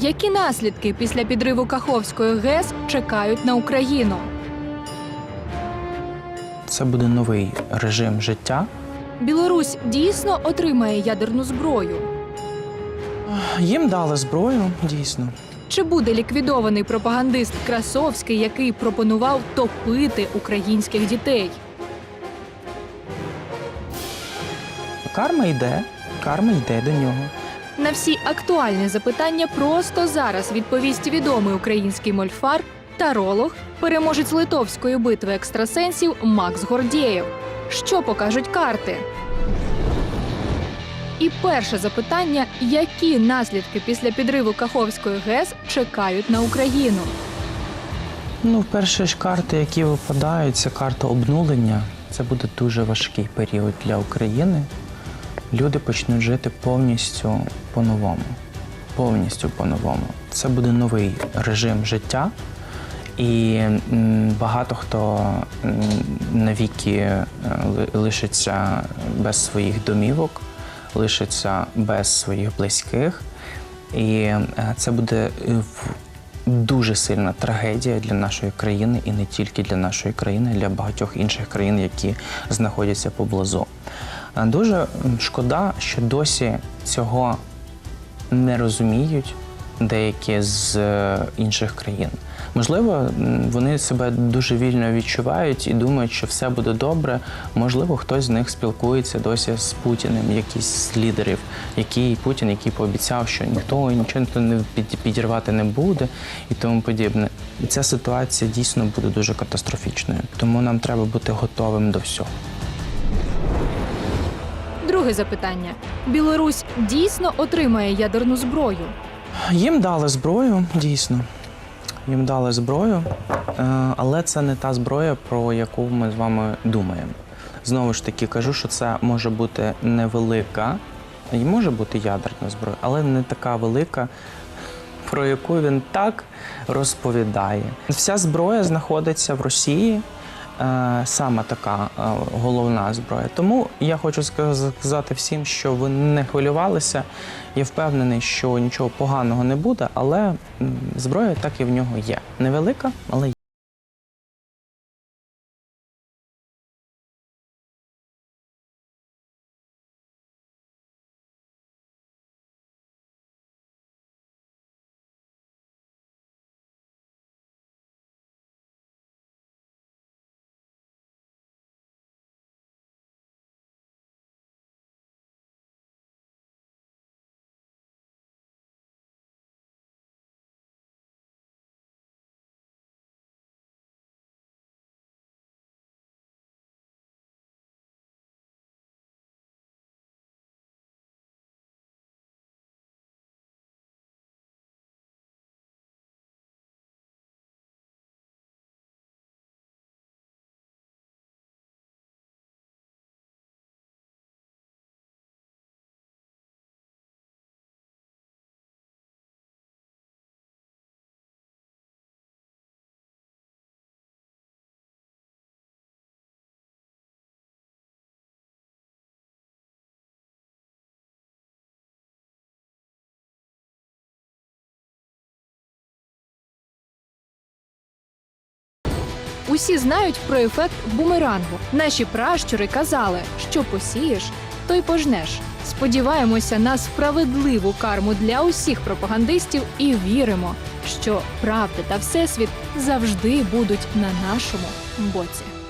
Які наслідки після підриву Каховської ГЕС чекають на Україну? Це буде новий режим життя. Білорусь дійсно отримає ядерну зброю. Їм дали зброю, дійсно. Чи буде ліквідований пропагандист Красовський, який пропонував топити українських дітей? Карма йде, карма йде до нього. На всі актуальні запитання просто зараз відповість відомий український мольфар, таролог, переможець литовської битви екстрасенсів Макс Гордєєв. Що покажуть карти? І перше запитання: які наслідки після підриву Каховської ГЕС чекають на Україну? Ну, перші ж карти, які випадають, це карта обнулення. Це буде дуже важкий період для України. Люди почнуть жити повністю по-новому. Повністю по-новому. Це буде новий режим життя. І багато хто навіки е, лишиться без своїх домівок, лишиться без своїх близьких. І е, це буде е, дуже сильна трагедія для нашої країни і не тільки для нашої країни, для багатьох інших країн, які знаходяться поблизу. Е, Дуже шкода, що досі цього не розуміють деякі з е, інших країн. Можливо, вони себе дуже вільно відчувають і думають, що все буде добре. Можливо, хтось з них спілкується досі з Путіним, якийсь з лідерів, який Путін, який пообіцяв, що ніхто нічого не під- підірвати не буде і тому подібне. І ця ситуація дійсно буде дуже катастрофічною. Тому нам треба бути готовим до всього. Друге запитання: Білорусь дійсно отримає ядерну зброю? Їм дали зброю, дійсно. Їм дали зброю, е, але це не та зброя, про яку ми з вами думаємо. Знову ж таки, кажу, що це може бути невелика, і може бути ядерна зброя, але не така велика, про яку він так розповідає. Вся зброя знаходиться в Росії. Е, Саме така е, головна зброя. Тому я хочу сказати всім, що ви не хвилювалися. Я впевнений, що нічого поганого не буде, але зброя так і в нього є. Невелика, але є. Усі знають про ефект бумерангу. Наші пращури казали, що посієш, то й пожнеш. Сподіваємося на справедливу карму для усіх пропагандистів і віримо, що правда та всесвіт завжди будуть на нашому боці.